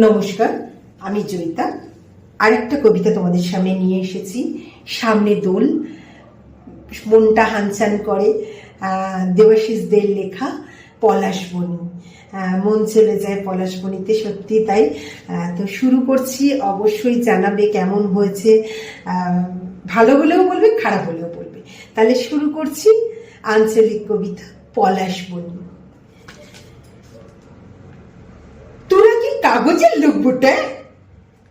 নমস্কার, আমি জয়িতা। আরেকটা কবিতা তোমাদের সামনে নিয়ে এসেছি। সামনে দোল, মনটা হানচান করে দেবাশিসদের লেখা পলাশবনি মন চলে যায় পলাশবনিতে সত্যি তাই। তো শুরু করছি, অবশ্যই জানাবে কেমন হয়েছে। ভালো হলেও বলবে, খারাপ হলেও বলবে। তাহলে শুরু করছি আঞ্চলিক কবিতা পলাশবনি তোরা কি কাগজের লোক বটে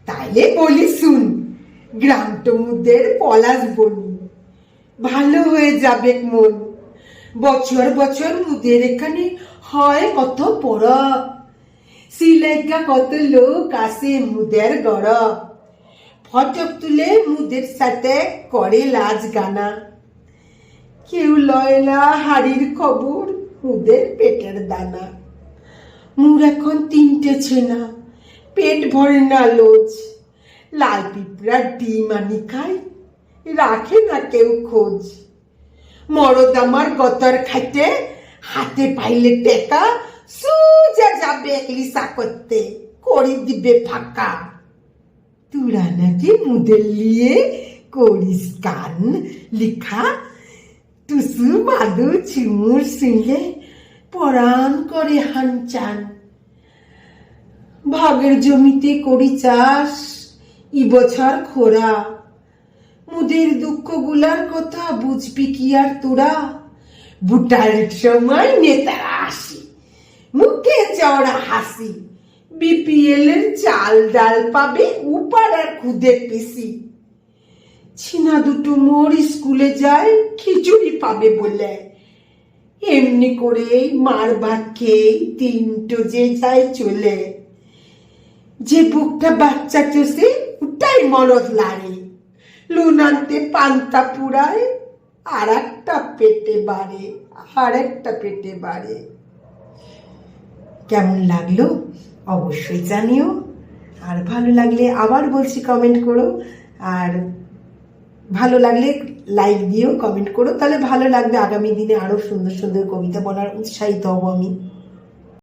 তাইলে বলি শুন গ্রাম টমুদের পলাশ বনি। ভালো হয়ে যাবে মন। বছর বছর মুদের এখানে হয় কত পড়া সিলেগা কত লোক আসে মুদের গড়। ফটক তুলে মুদের সাথে করে লাজ গানা। কেউ লয়লা হাড়ির খবর মুদের পেটের দানা। মুর এখন তিনটে ছেনা। পেট ভরে না লোজ। লাল পিঁপড়া ডিম আনি খায় রাখে না কেউ খোঁজ। মরদ আমার গতর খাইতে, হাতে পাইলে টেকা, সুজা যাবে লিসা করতে, করি দিবে ফাঁকা। তুরা নাকি মুদের লিয়ে করিস কান লিখা, টুসু বাদু চিমুর শুনলে পরাণ করে হানচান। ভাগের জমিতে করি চাষ, ই বছর খোরা। মুদের দুঃখগুলার কথা বুঝবি কি আর তোরা? বুটার সময় নেতারা আসি, মুখে চওড়া হাসি। বিপিএল এর চাল ডাল পাবে উপাড়ার খুদে পিসি। ছিনা দুটো মোর স্কুলে যায়, খিচুড়ি পাবে বলে। এমনি করেই মার ভাত তিনটো যে যায় চলে। যে বুকটা বাচ্চা চষে, ওটাই মরদ লাড়ে। নুন আনতে পান্তা পুরায় আর একটা পেটে বাড়ে আর একটা পেটে বাড়ে। কেমন লাগল? অবশ্যই জানিও। আর ভালো লাগলে আবার বলছি কমেন্ট করো। আর ভালো লাগলে লাইক দিও কমেন্ট করো, তাহলে ভালো লাগবে। আগামী দিনে আরও সুন্দর সুন্দর কবিতা বলার উৎসাহিত হব আমি।